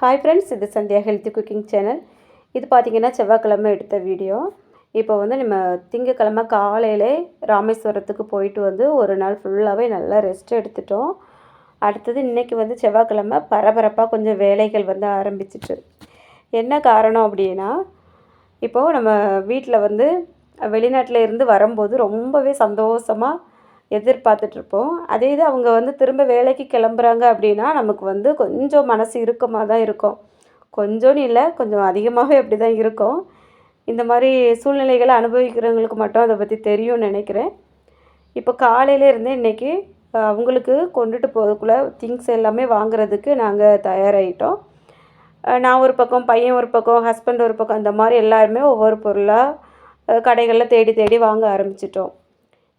Hi friends இது Sandhya healthy cooking channel இது பார்த்திங்கன்னா செவ்வாய்க்கிழமை எடுத்த வீடியோ இப்போ வந்து நம்ம திங்கக்கிழமை காலையிலே ராமேஸ்வரத்துக்கு போயிட்டு வந்து ஒரு நாள் ஃபுல்லாகவே நல்லா ரெஸ்ட் எடுத்துட்டோம். அடுத்தது இன்றைக்கி வந்து செவ்வாய்க்கிழமை பரபரப்பாக கொஞ்சம் வேலைகள் வந்து ஆரம்பிச்சிட்டு என்ன காரணம் அப்படின்னா இப்போது நம்ம வீட்டில் வந்து வெளிநாட்டில் இருந்து வரும்போது ரொம்பவே சந்தோஷமாக எதிர்பார்த்துட்ருப்போம். அதே இது அவங்க வந்து திரும்ப வேலைக்கு கிளம்புறாங்க அப்படின்னா நமக்கு வந்து கொஞ்சம் மனசு இறுக்கமாக தான் இருக்கும். கொஞ்சோன்னு இல்லை கொஞ்சம் அதிகமாகவே அப்படி தான் இருக்கும். இந்த மாதிரி சூழ்நிலைகளை அனுபவிக்கிறவங்களுக்கு மட்டும் அதை பற்றி தெரியும்னு நினைக்கிறேன். இப்போ காலையிலேருந்தே இன்றைக்கி அவங்களுக்கு கொண்டுட்டு போகிறதுக்குள்ளே திங்ஸ் எல்லாமே வாங்குறதுக்கு நாங்கள் தயாராகிட்டோம் நான் ஒரு பக்கம் பையன் ஒரு பக்கம் ஹஸ்பண்ட் ஒரு பக்கம் அந்த மாதிரி எல்லாருமே ஒவ்வொரு பொருளாக கடைகளில் தேடி தேடி வாங்க ஆரம்பிச்சிட்டோம்.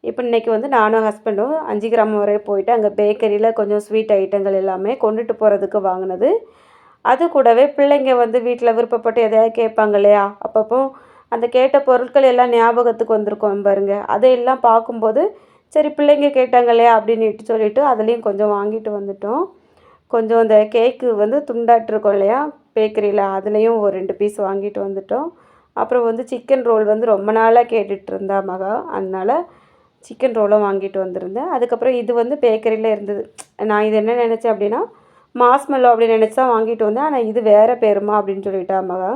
இப்போ இன்றைக்கி வந்து நானும் ஹஸ்பண்டும் அஞ்சு கிராமம் வரை போயிட்டு அங்கே பேக்கரியில் கொஞ்சம் ஸ்வீட் ஐட்டங்கள் எல்லாமே கொண்டுட்டு போகிறதுக்கு வாங்கினது. அது கூடவே பிள்ளைங்க வந்து வீட்டில் விருப்பப்பட்டு எதையாவது கேட்பாங்க இல்லையா? அப்பப்போ அந்த கேட்ட பொருட்கள் எல்லாம் ஞாபகத்துக்கு வந்திருக்கோம் பாருங்க. அதையெல்லாம் பார்க்கும்போது சரி பிள்ளைங்க கேட்டாங்க இல்லையா அப்படின்னு சொல்லிவிட்டு அதுலேயும் கொஞ்சம் வாங்கிட்டு வந்துட்டோம். கொஞ்சம் அந்த கேக்கு வந்து துண்டாட்டிருக்கோம் இல்லையா? பேக்கரியில் அதுலேயும் ஒரு ரெண்டு பீஸ் வாங்கிட்டு வந்துட்டோம். அப்புறம் வந்து சிக்கன் ரோல் வந்து ரொம்ப நாளாக கேட்டுட்டு இருந்தா மகா. அதனால் சிக்கன் ரோலும் வாங்கிட்டு வந்திருந்தேன். அதுக்கப்புறம் இது வந்து பேக்கரியில் இருந்தது. நான் இது என்ன நினச்சேன் அப்படின்னா மாஸ்மெல்லோ அப்படின்னு நினச்சி தான் வாங்கிட்டு வந்தேன். ஆனால் இது வேறு பேருமா அப்படின்னு சொல்லிட்டா மகா.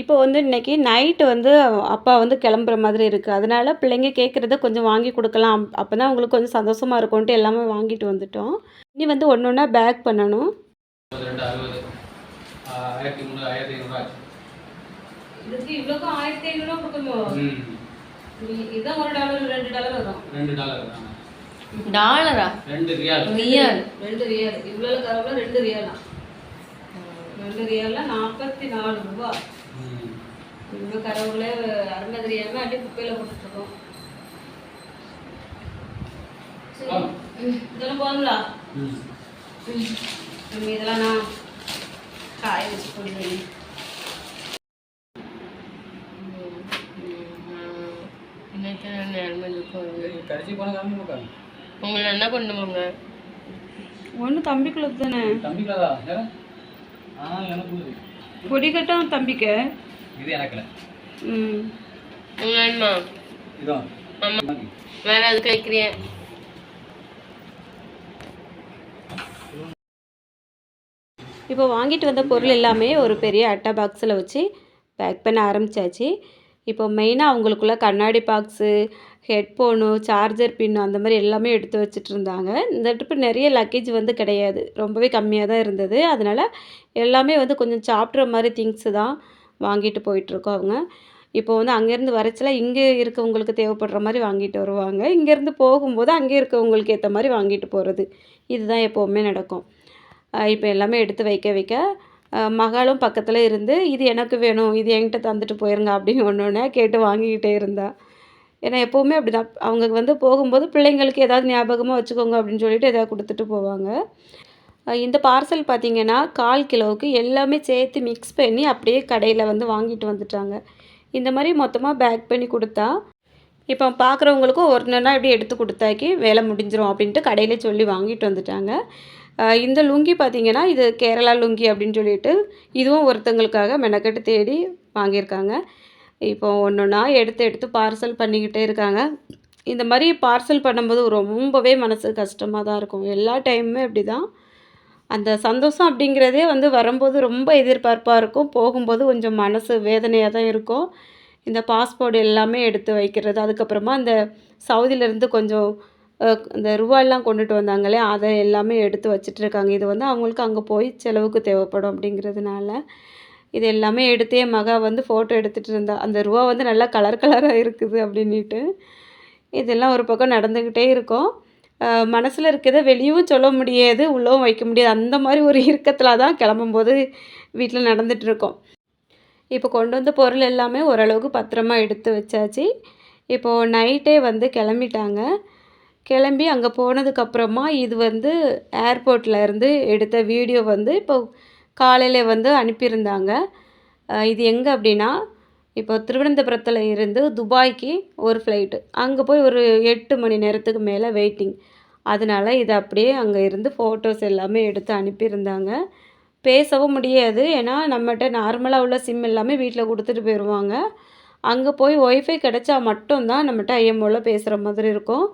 இப்போ வந்து இன்றைக்கி நைட்டு வந்து அப்பா வந்து கிளம்புற மாதிரி இருக்குது அதனால் பிள்ளைங்க கேட்குறத கொஞ்சம் வாங்கி கொடுக்கலாம். அப்போ தான் அவங்களுக்கு கொஞ்சம் சந்தோஷமாக இருக்கும்ன்ட்டு எல்லாமே வாங்கிட்டு வந்துட்டோம். இனி வந்து ஒன்று ஒன்றா பேக் பண்ணணும். ஆயிரத்தி முந்நூறு ஆயிரத்தி ஐநூறுரூவா இதுதான் ஒரு டாலர் ரெண்டு டாலர் வரும். ரெண்டு டாலர் டாலரா? ரெண்டு ரியால். ரியல். ரெண்டு ரியால். இவ்வளோ கரவில் ரெண்டு ரியாலா. ரெண்டு ரியால்ல நாற்பத்தி நாலு ரூபா. ம். இவ்வளோ கரவுல அருமை தெரியாம அப்படியே குப்பையில் போட்டுருக்கோம். இதெல்லாம் போதுங்களா இதெல்லாம் நான் காய வச்சு போடுவேன் இன்னைக்கு நான் நேர்மை இருக்கும் கடைசி போன காமி போக்கா உங்களை என்ன பண்ணுவாங்க ஒன்று தம்பிக்குள்ள தானே. தம்பிக்காதா யாரா? ஆ எனக்கு புரியுது. பொடிக்கட்டும் தம்பிக்க? இது எனக்கு இல்லை. ம். உங்க அண்ணா இதோ. ஆமா வேற அது கேட்குறேன் இப்போ வாங்கிட்டு வந்த பொருள் எல்லாமே ஒரு பெரிய அட்டை பாக்ஸில் வச்சு பேக் பண்ண ஆரம்பித்தாச்சு இப்போ மெயினாக அவங்களுக்குள்ள கண்ணாடி பாக்ஸு ஹெட்ஃபோனு சார்ஜர் பின்னு அந்த மாதிரி எல்லாமே எடுத்து வச்சுட்டு இருந்தாங்க. இந்த ட்ரிப்பு நிறைய லக்கேஜ் வந்து கிடையாது. ரொம்பவே கம்மியாக தான் இருந்தது. அதனால் எல்லாமே வந்து கொஞ்சம் சாப்பிட்ற மாதிரி திங்ஸு தான் வாங்கிட்டு போயிட்டுருக்கோம் அவங்க. இப்போ வந்து அங்கேருந்து வரச்சில இங்கே இருக்கவங்களுக்கு தேவைப்படுற மாதிரி வாங்கிட்டு வருவாங்க. இங்கேருந்து போகும்போது அங்கே இருக்கவங்களுக்கு ஏற்ற மாதிரி வாங்கிட்டு போகிறது இதுதான் எப்போவுமே நடக்கும். இப்போ எல்லாமே எடுத்து வைக்க வைக்க மகளும் பக்கத்தில் இருந்து இது எனக்கு வேணும் இது என்கிட்ட தந்துட்டு போயிருங்க அப்படின்னு ஒன்று ஒன்றா கேட்டு வாங்கிக்கிட்டே இருந்தா. ஏன்னா எப்போவுமே அப்படி தான் அவங்க வந்து போகும்போது பிள்ளைங்களுக்கு ஏதாவது ஞாபகமாக வச்சுக்கோங்க அப்படின்னு சொல்லிட்டு எதாவது கொடுத்துட்டு போவாங்க. இந்த பார்சல் பார்த்தீங்கன்னா கால் கிலோவுக்கு எல்லாமே சேர்த்து மிக்ஸ் பண்ணி அப்படியே கடையில் வந்து வாங்கிட்டு வந்துட்டாங்க. இந்த மாதிரி மொத்தமாக பேக் பண்ணி கொடுத்தா இப்போ பார்க்குறவங்களுக்கும் ஒரு நேரம் இப்படி எடுத்து கொடுத்தாக்கி வேலை முடிஞ்சிரும் அப்படின்ட்டு கடையிலே சொல்லி வாங்கிட்டு வந்துட்டாங்க. இந்த லுங்கி பார்த்திங்கன்னா இது கேரளா லுங்கி அப்படின்னு சொல்லிட்டு இதுவும் ஒருத்தங்களுக்காக மெனக்கெட்டு தேடி வாங்கியிருக்காங்க. இப்போ ஒன்று ஒன்றா எடுத்து எடுத்து பார்சல் பண்ணிக்கிட்டே இருக்காங்க. இந்த மாதிரி பார்சல் பண்ணும்போது ரொம்பவே மனசு கஷ்டமாக தான் இருக்கும். எல்லா டைமுமே அப்படி தான் அந்த சந்தோஷம் அப்படிங்கிறதே வந்து வரும்போது ரொம்ப எதிர்பார்ப்பாக இருக்கும். போகும்போது கொஞ்சம் மனசு வேதனையாக தான் இருக்கும். இந்த பாஸ்போர்ட் எல்லாமே எடுத்து வைக்கிறது அதுக்கப்புறமா அந்த சவுதியிலேருந்து கொஞ்சம் இந்த ரூபாயெல்லாம் கொண்டுட்டு வந்தாங்களே அதை எல்லாமே எடுத்து வச்சிட்டு இருக்காங்க இது வந்து அவங்களுக்கு அங்கே போய் செலவுக்கு தேவைப்படும் அப்படிங்கிறதுனால இது எல்லாமே எடுத்தே மகா வந்து ஃபோட்டோ எடுத்துகிட்டு இருந்தா அந்த ரூபா வந்து நல்லா கலர் கலராக இருக்குது அப்படின்ட்டு இதெல்லாம் ஒரு பக்கம் நடந்துக்கிட்டே இருக்கும். மனசில் இருக்கிறத வெளியும் சொல்ல முடியாது உள்ளவும் வைக்க முடியாது. அந்த மாதிரி ஒரு இறுக்கத்தில் தான் கிளம்பும்போது வீட்டில் நடந்துகிட்ருக்கோம் இப்போ கொண்டு வந்த பொருள் எல்லாமே ஓரளவுக்கு பத்திரமா எடுத்து வச்சாச்சு. இப்போது நைட்டே வந்து கிளம்பிட்டாங்க. கிளம்பி அங்கே போனதுக்கப்புறமா இது வந்து ஏர்போர்ட்டில் இருந்து எடுத்த வீடியோ வந்து இப்போ காலையில் வந்து அனுப்பியிருந்தாங்க. இது எங்கே அப்படின்னா இப்போ திருவனந்தபுரத்தில் இருந்து துபாய்க்கு ஒரு ஃப்ளைட்டு அங்கே போய் ஒரு எட்டு மணி நேரத்துக்கு மேலே வெயிட்டிங் அதனால இதை அப்படியே அங்கே இருந்து ஃபோட்டோஸ் எல்லாமே எடுத்து அனுப்பியிருந்தாங்க. பேசவும் முடியாது. ஏன்னா நம்மகிட்ட நார்மலாக உள்ள சிம் எல்லாமே வீட்டில் கொடுத்துட்டு போயிடுவாங்க அங்கே போய் ஒய்ஃபை கிடைச்சா மட்டும்தான் நம்மகிட்ட ஐஎம்ஓவில் பேசுகிற மாதிரி இருக்கும்.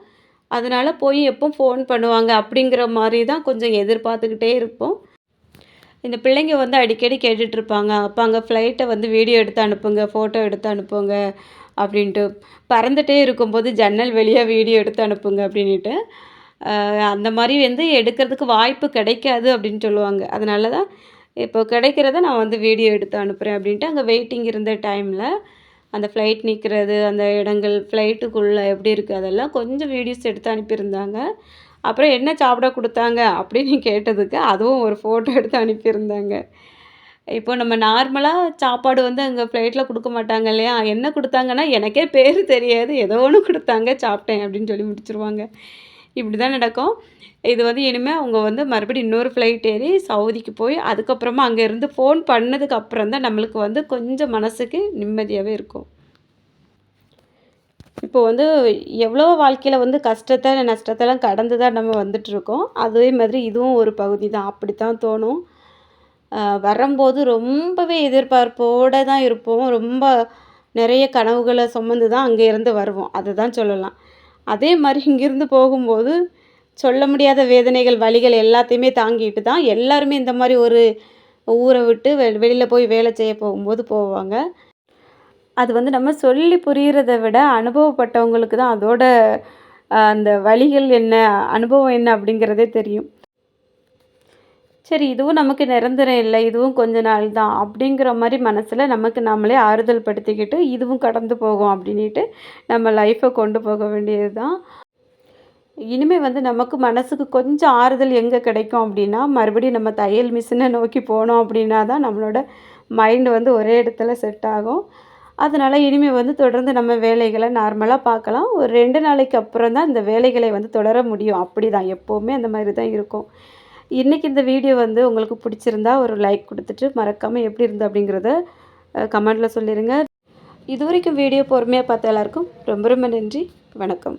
அதனால் போய் எப்போ ஃபோன் பண்ணுவாங்க அப்படிங்கிற மாதிரி தான் கொஞ்சம் எதிர்பார்த்துக்கிட்டே இருப்போம். இந்த பிள்ளைங்க வந்து அடிக்கடி கேட்டுட்ருப்பாங்க அப்போ அங்கே ஃப்ளைட்டை வந்து வீடியோ எடுத்து அனுப்புங்க ஃபோட்டோ எடுத்து அனுப்புங்க அப்படின்ட்டு. பறந்துட்டே இருக்கும்போது ஜன்னல் வெளியாக வீடியோ எடுத்து அனுப்புங்க அப்படின்ட்டு அந்த மாதிரி வந்து எடுக்கிறதுக்கு வாய்ப்பு கிடைக்காது அப்படின்னு சொல்லுவாங்க. அதனால தான் இப்போ கிடைக்கிறத நான் வந்து வீடியோ எடுத்து அனுப்புகிறேன் அப்படின்ட்டு அங்கே வெயிட்டிங் இருந்த டைமில் அந்த ஃப்ளைட் நிற்கிறது அந்த இடங்கள் ஃப்ளைட்டுக்குள்ளே எப்படி இருக்குது அதெல்லாம் கொஞ்சம் வீடியோஸ் எடுத்து அனுப்பியிருந்தாங்க. அப்புறம் என்ன சாப்பிட கொடுத்தாங்க அப்படின்னு கேட்டதுக்கு அதுவும் ஒரு ஃபோட்டோ எடுத்து அனுப்பியிருந்தாங்க. இப்போ நம்ம நார்மலாக சாப்பாடு வந்து அங்கே ஃப்ளைட்டில் கொடுக்க மாட்டாங்க இல்லையா? என்ன கொடுத்தாங்கன்னா எனக்கே பேர் தெரியாது. ஏதோ ஒன்று கொடுத்தாங்க சாப்பிட்டேன் அப்படின்னு சொல்லி முடிச்சிருவாங்க. இப்படி தான் நடக்கும். இது வந்து இனிமேல் அவங்க வந்து மறுபடியும் இன்னொரு ஃப்ளைட் ஏறி சவுதிக்கு போய் அதுக்கப்புறமா அங்கேருந்து ஃபோன் பண்ணதுக்கு அப்புறம் தான் நம்மளுக்கு வந்து கொஞ்சம் மனசுக்கு நிம்மதியாகவே இருக்கும். இப்போ வந்து எவ்வளோ வாழ்க்கையில் வந்து கஷ்டத்தை நஷ்டத்தெல்லாம் கடந்து தான் நம்ம வந்துட்டுருக்கோம் அதே மாதிரி இதுவும் ஒரு பகுதி தான். அப்படி தான் தோணும் வரும்போது ரொம்பவே எதிர்பார்ப்போடு தான் இருப்போம். ரொம்ப நிறைய கனவுகளை சுமந்து தான் அங்கேருந்து வருவோம். அதை தான் சொல்லலாம். அதே மாதிரி இங்கேருந்து போகும்போது சொல்ல முடியாத வேதனைகள் வலிகள் எல்லாத்தையுமே தாங்கிட்டு தான் எல்லாருமே இந்த மாதிரி ஒரு ஊரை விட்டு வெ வெளியில் போய் வேலை செய்ய போகும்போது போவாங்க. அது வந்து நம்ம சொல்லி புரிகிறத விட அனுபவப்பட்டவங்களுக்கு தான் அதோட அந்த வழிகள் என்ன அனுபவம் என்ன அப்படிங்கிறதே தெரியும். சரி இதுவும் நமக்கு நிரந்தரம் இல்லை இதுவும் கொஞ்ச நாள் தான் அப்படிங்கிற மாதிரி மனசில் நமக்கு நம்மளே ஆறுதல் படுத்திக்கிட்டு இதுவும் கடந்து போகும் அப்படின்ட்டு நம்ம லைஃப்பை கொண்டு போக வேண்டியது தான் இனிமேல் வந்து நமக்கு மனசுக்கு கொஞ்சம் ஆறுதல் எங்கே கிடைக்கும் அப்படின்னா மறுபடியும் நம்ம தையல் மிஷினை நோக்கி போனோம் அப்படின்னா தான் நம்மளோட மைண்டு வந்து ஒரே இடத்துல செட் ஆகும். அதனால் இனிமேல் வந்து தொடர்ந்து நம்ம வேலைகளை நார்மலாக பார்க்கலாம். ஒரு ரெண்டு நாளைக்கு அப்புறம் தான் இந்த வேலைகளை வந்து தொடர முடியும். அப்படி தான் எப்போவுமே அந்த மாதிரி தான் இருக்கும். இன்றைக்கி இந்த வீடியோ வந்து உங்களுக்கு பிடிச்சிருந்தா ஒரு லைக் கொடுத்துட்டு மறக்காமல் எப்படி இருந்து அப்படிங்கிறத கமெண்டில் சொல்லிடுங்க இது வரைக்கும் வீடியோ பொறுமையாக பார்த்த எல்லாருக்கும் ரொம்ப ரொம்ப நன்றி. வணக்கம்.